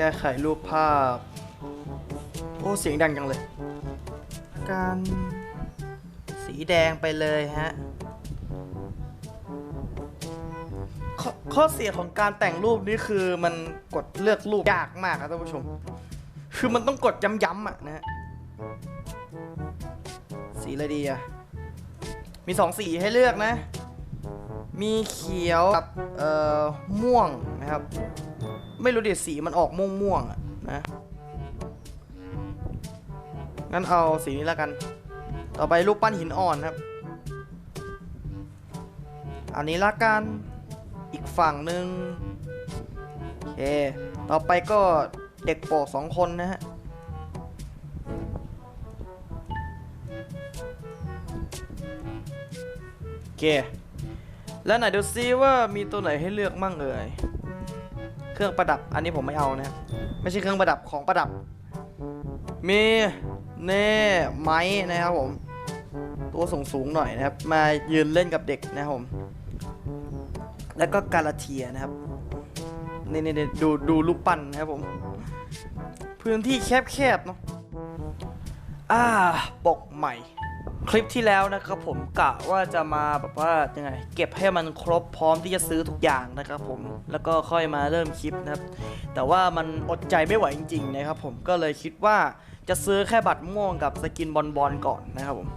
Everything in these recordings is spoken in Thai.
ก้ไขรูปภาพ โอ้เสียงดังจังเลย การสีแดงไปเลยฮะขข้อเสียของการแต่งรูปนี้คือมันกดเลือกรูปยากมากครับท่านผู้ชม คือมันต้องกดย้ำๆอะนะฮะสีอะไรดีอะ มีสองสีให้เลือกนะ มีเขียวกับเอ่อม่วงนะครับ ไม่รู้เดิสีมันออกม่วงม่วงอะนะงั้นเอาสีนี้แล้วกัน ต่อไปรูปปั้นหินอ่อนครับ อันนี้ละกัน อีกฝั่งหนึ่งโอเค ต่อไปก็เด็กโปกสองคนนะฮะ โอเค แล้วไหนดูซิว่ามีตัวไหนให้เลือกมั่งเอ่ย เครื่องประดับ อันนี้ผมไม่เอานะครับไม่ใช่เครื่องประดับของประดับ มีเน่ไม้นะครับผม ตัวสูงสูงหน่อยนะครับ มายืนเล่นกับเด็กนะครับผม แล้วก็กาลาเทียนะครับนี่นี่ดูดูรูปปั้นนะครับผม พื้นที่แคบๆเนาะ อ่าปกใหม่ คลิปที่แล้วนะครับผมกะว่าจะมาแบบว่ายังไง เก็บให้มันครบพร้อมที่จะซื้อทุกอย่างนะครับผมแล้วก็ค่อยมาเริ่มคลิปนะครับ แต่ว่ามันอดใจไม่ไหวจริงๆนะครับผมก็เลยคิดว่าจะซื้อแค่บัตรม่วงกับสกินบอลบอลก่อนนะครับผม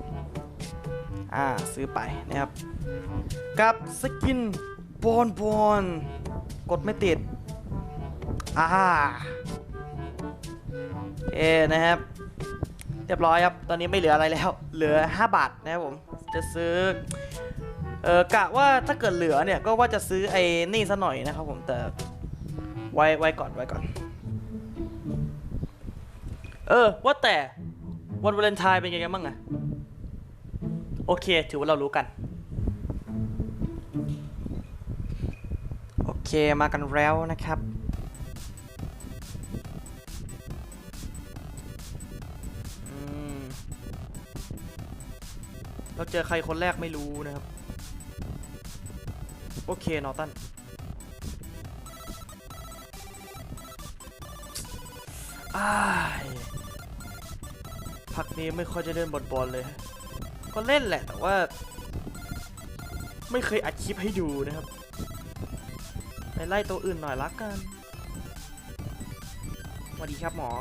อ่าซื้อไปนะครับ กับสกินบอลบอลกดไม่ติดอ่าเอนะครับ รียบร้อยครับ ตอนนี้ไม่เหลืออะไรแล้ว เหลือ 5 บาทนะครับผม จะซื้อ เออกะว่าถ้าเกิดเหลือเนี่ยก็ว่าจะซื้อไอ้นี่ซะหน่อยนะครับผมแต่ไว้ไว้ก่อนไว้ก่อน เออ ว่าแต่วันวาเลนไทน์เป็นยังไงบ้างอะโอเค ถือว่าเรารู้กัน โอเคมากันแล้วนะครับ เราเจอใครคนแรกไม่รู้นะครับ โอเคนอตันอ้ายพักนี้ไม่ค่อยจะเล่นบอลบอลเลย ก็เล่นแหละแต่ว่า ไม่เคยอัดคลิปให้ดูนะครับไปไล่ตัวอื่นหน่อยละกันสวัสดีครับหมอ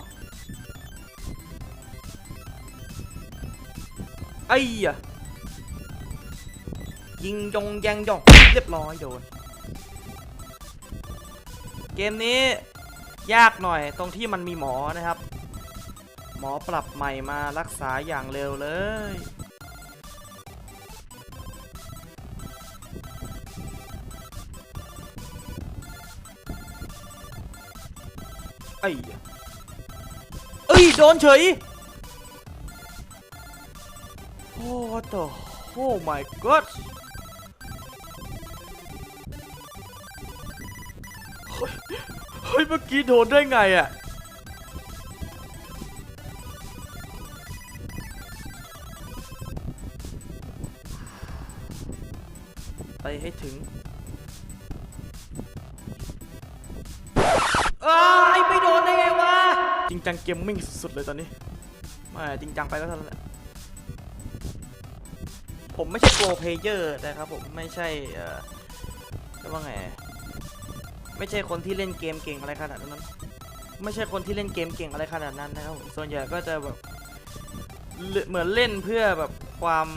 ไอ้ยะ ยิงยงแยงยองเรียบร้อยโดน เกมนี้ยากหน่อยตรงที่มันมีหมอนะครับ หมอปรับใหม่มารักษาอย่างเร็วเลยไอ้ยะเอ้ย โดนเฉย โอ้ what the โอ้ my god ฮ้ยเมื่อกี้โดนได้ไงอะไปให้ถึงอ้ายไม่โดนได้ไงวะ จริงจังเกมมิ่งสุดๆเลยตอนนี้ไม่จริงจังไปก็เท่านั้นแหละ ผมไม่ใช่โปรเพลเยอร์นะครับผมไม่ใช่ เอ่อเรียกว่าไง ไม่ใช่คนที่เล่นเกมเก่งอะไรขนาดนั้น ไม่ใช่คนที่เล่นเกมเก่งอะไรขนาดนั้นนะครับผมส่วนใหญ่ก็จะแบบเหมือนเล่นเพื่อแบบความ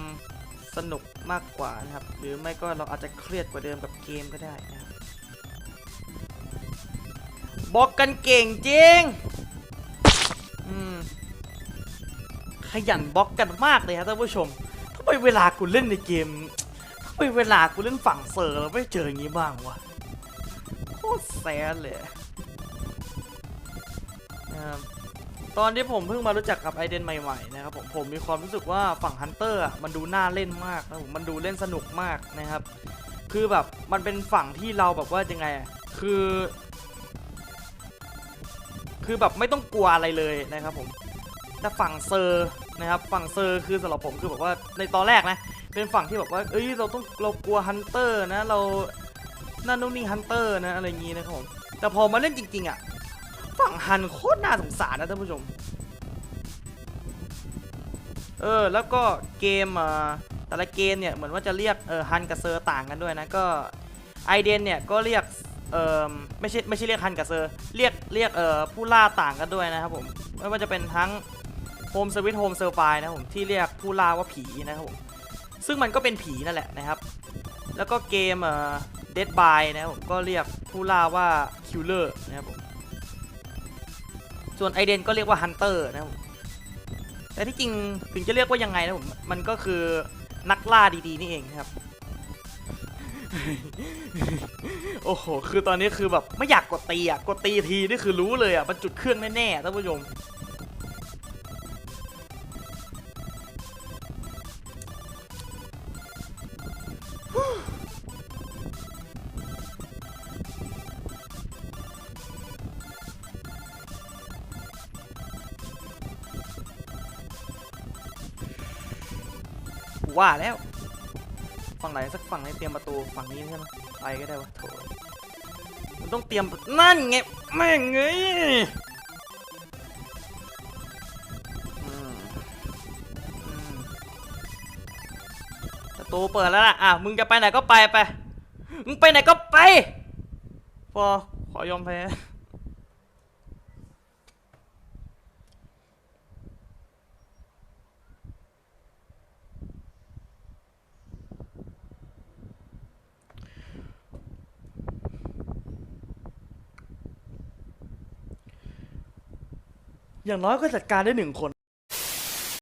สนุกมากกว่านะครับ หรือไม่ก็เราอาจจะเครียดกว่าเดิมกับเกมก็ได้นะครับบอกกันเก่งจริงอืมขยันบล็อกกันมากเลยครับท่านผู้ชมทำไมเวลากูเล่นในเกมทำไมเวลากูเล่นฝั่งเซอร์เราไม่เจออย่างนี้บ้างวะ ตรแซดเลยนะครับตอนที่ผมเพิ่งมารู้จักกับไอเดนใหม่ๆนะครับผมผมมีความรู้สึกว่าฝั่งฮันเตอร์มันดูน่าเล่นมากนะผมมันดูเล่นสนุกมากนะครับ คือแบบมันเป็นฝั่งที่เราแบบว่ายังไงคือ คือแบบไม่ต้องกลัวอะไรเลยนะครับผมแต่ฝั่งเซอร์นะครับฝั่งเซอร์คือสำหรับผมคือแบบว่าในตอนแรกนะเป็นฝั่งที่แบบว่าเอ้ยเราต้องเรากลัวฮันเตอร์นะเรา นั่นนู่นนี่ฮันเตอร์นะอะไรอย่างงี้นะครับผมแต่พอมาเล่นจริง ๆ อะ ฝั่งฮันโคตรน่าสงสารนะท่านผู้ชม เออ แล้วก็เกมอ่าแต่ละเกมเนี่ย เหมือนว่าจะเรียกเออฮันกับเซอร์ต่างกันด้วยนะก็ไอเดนเนี่ย ก็เรียกเออไม่ใช่ไม่ใช่เรียกฮันกับเซอร์เรียกเรียกเออผู้ล่าต่างกันด้วยนะครับผมไม่ว่าจะเป็นทั้งโฮมสวิตโฮมเซอร์ไฟนะผมที่เรียกผู้ล่าว่าผีนะครับผมซึ่งมันก็เป็นผีนั่นแหละนะครับ แล้วก็เกมเอ่อ Dead by นะครับผมก็เรียกผู้ล่าว่า Killer นะครับผมส่วนไอเดนก็เรียกว่า Hunter นะครับผมแต่ที่จริงถึงจะเรียกว่ายังไงนะผมมันก็คือนักล่าดีๆนี่เองครับ โอ้โห คือตอนนี้คือแบบไม่อยากกดตีอะ กดตีทีนี่คือรู้เลยอะมันจุดเครื่องแน่ๆท่านผู้ชม ว่าแล้วฝั่งไหนสักฝั่งไหนเตรียมประตูฝั่งนี้ใช่ไหมไปก็ได้วะโถมันต้องเตรียมนั่นไงแม่งไงประตูเปิดแล้วล่ะอะมึงจะไปไหนก็ไปไปมึงไปไหนก็ไปพอขอยอมแพ้ อย่างน้อยก็จัดการได้หนึ่งคน